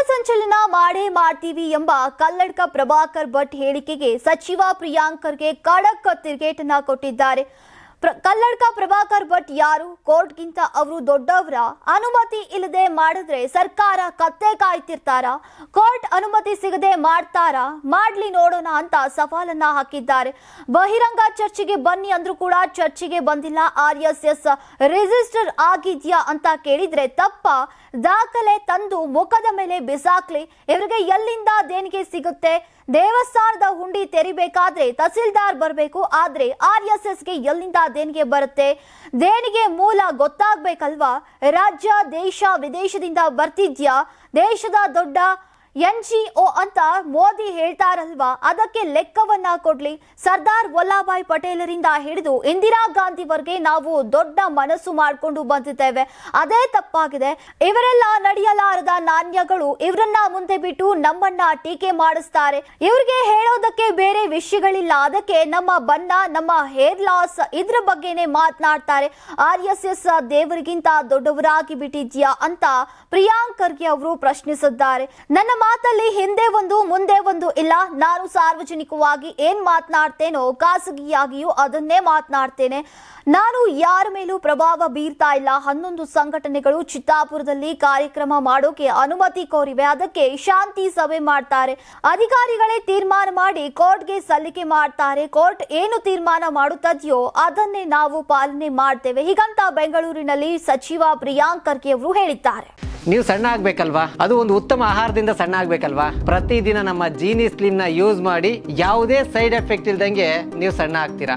ಪಥಸಂಚಲನ ಮಾಡೇ ಮಾಡ್ತೀವಿ ಎಂಬ ಕಲ್ಲಡ್ಕ ಪ್ರಭಾಕರ್ ಭಟ್ ಹೇಳಿಕೆಗೆ ಸಚಿವ ಪ್ರಿಯಾಂಕರ್ಗೆ ಖಡಕ್ ತಿರುಗೇಟನ್ನ ಕೊಟ್ಟಿದ್ದಾರೆ. ಕಲ್ಲಡ್ಕ ಪ್ರಭಾಕರ್ ಭಟ್ ಯಾರು? ಕೋರ್ಟ್ಗಿಂತ ಅವರು ದೊಡ್ಡವರ? ಅನುಮತಿ ಇಲ್ಲದೆ ಮಾಡಿದ್ರೆ ಸರ್ಕಾರ ಕತ್ತೆ ಕಾಯ್ತಿರ್ತಾರ? ಕೋರ್ಟ್ ಅನುಮತಿ ಸಿಗದೆ ಮಾಡ್ತಾರ? ಮಾಡ್ಲಿ ನೋಡೋಣ ಅಂತ ಸವಾಲನ್ನ ಹಾಕಿದ್ದಾರೆ. ಬಹಿರಂಗ ಚರ್ಚೆಗೆ ಬನ್ನಿ ಅಂದ್ರೂ ಕೂಡ ಚರ್ಚೆಗೆ ಬಂದಿಲ್ಲ. ಆರ್ ಎಸ್ ಎಸ್ ರಿಜಿಸ್ಟರ್ ಆಗಿದ್ಯಾ ಅಂತ ಕೇಳಿದ್ರೆ ತಪ್ಪ. ದಾಖಲೆ ತಂದು ಮುಖದ ಮೇಲೆ ಬಿಸಾಕ್ಲಿ, ಇವರಿಗೆ ಎಲ್ಲಿಂದ ದೇಣಿಗೆ ಸಿಗುತ್ತೆ? ದೇವಸ್ಥಾನದ ಹುಂಡಿ ತೆರಿಬೇಕಾದ್ರೆ ತಹಸೀಲ್ದಾರ್ ಬರಬೇಕು, ಆದ್ರೆ ಆರ್ ಎಸ್ ಎಸ್ಗೆ ಎಲ್ಲಿಂದ ದೇಣಿಗೆ ಬರುತ್ತೆ? ದೇಣಿಗೆ ಮೂಲ ಗೊತ್ತಾಗ್ಬೇಕಲ್ವಾ? ರಾಜ್ಯ, ದೇಶ, ವಿದೇಶದಿಂದ ಬರ್ತಿದ್ಯಾ? ದೇಶದ ದೊಡ್ಡ ಎನ್ ಜಿ ಒ ಅಂತ ಮೋದಿ ಹೇಳ್ತಾರಲ್ವಾ? ಅದಕ್ಕೆ ಲೆಕ್ಕವನ್ನ ಕೊಡ್ಲಿ. ಸರ್ದಾರ್ ವಲ್ಲಭಾಯ್ ಪಟೇಲರಿಂದ ಹಿಡಿದು ಇಂದಿರಾ ಗಾಂಧಿವರೆಗೆ ನಾವು ದೊಡ್ಡ ಮನಸ್ಸು ಮಾಡಿಕೊಂಡು ಬಂದಿದ್ದೇವೆ. ಅದೇ ತಪ್ಪಾಗಿದೆ. ಇವರೆಲ್ಲ ನಡೆಯಲಾರದ ನಾಣ್ಯಗಳು ಇವರನ್ನ ಮುಂದೆ ಬಿಟ್ಟು ನಮ್ಮನ್ನ ಟೀಕೆ ಮಾಡಿಸ್ತಾರೆ. ಇವ್ರಿಗೆ ಹೇಳೋದಕ್ಕೆ ಬೇರೆ ವಿಷಯಗಳಿಲ್ಲ. ಅದಕ್ಕೆ ನಮ್ಮ ಬಣ್ಣ, ನಮ್ಮ ಹೇರ್ ಲಾಸ್ ಇದ್ರ ಬಗ್ಗೆನೇ ಮಾತನಾಡ್ತಾರೆ. ಆರ್ ಎಸ್ ಎಸ್ ದೇವರಿಗಿಂತ ದೊಡ್ಡವರಾಗಿ ಬಿಟ್ಟಿದ್ಯಾ ಅಂತ ಪ್ರಿಯಾಂಕ್ ಖರ್ಗೆ ಅವರು ಪ್ರಶ್ನಿಸಿದ್ದಾರೆ. ನನ್ನ ಮಾತಲ್ಲಿ ಹಿಂದೆ ಒಂದು, ಮುಂದೆ ಒಂದು ಇಲ್ಲ. ನಾನು ಸಾರ್ವಜನಿಕವಾಗಿ ಏನ್ ಮಾತನಾಡ್ತೇನೋ ಖಾಸಗಿಯಾಗಿಯೂ ಅದನ್ನೇ ಮಾತನಾಡ್ತೇನೆ. ನಾನು ಯಾರ ಮೇಲೂ ಪ್ರಭಾವ ಬೀರ್ತಾ ಇಲ್ಲ. ಹನ್ನೊಂದು ಸಂಘಟನೆಗಳು ಚಿತ್ತಾಪುರದಲ್ಲಿ ಕಾರ್ಯಕ್ರಮ ಮಾಡೋಕೆ ಅನುಮತಿ ಕೋರಿವೆ. ಅದಕ್ಕೆ ಶಾಂತಿ ಸಭೆ ಮಾಡ್ತಾರೆ. ಅಧಿಕಾರಿಗಳೇ ತೀರ್ಮಾನ ಮಾಡಿ ಕೋರ್ಟ್ಗೆ ಸಲ್ಲಿಕೆ ಮಾಡ್ತಾರೆ. ಕೋರ್ಟ್ ಏನು ತೀರ್ಮಾನ ಮಾಡುತ್ತದೆಯೋ ಅದನ್ನೇ ನಾವು ಪಾಲನೆ ಮಾಡ್ತೇವೆ. ಹೀಗಂತ ಬೆಂಗಳೂರಿನಲ್ಲಿ ಸಚಿವ ಪ್ರಿಯಾಂಕ್ ಖರ್ಗೆ ಅವರು ಹೇಳಿದ್ದಾರೆ. ನೀವು ಸಣ್ಣ ಆಗ್ಬೇಕಲ್ವಾ? ಅದು ಒಂದು ಉತ್ತಮ ಆಹಾರದಿಂದ ಸಣ್ಣ ಆಗ್ಬೇಕಲ್ವಾ? ಪ್ರತಿದಿನ ನಮ್ಮ ಜೀನಿ ಸ್ಲಿಮ್ನ ಯೂಸ್ ಮಾಡಿ ಯಾವುದೇ ಸೈಡ್ ಎಫೆಕ್ಟ್ ಇಲ್ದಂಗೆ ನೀವು ಸಣ್ಣ ಆಗ್ತೀರಾ?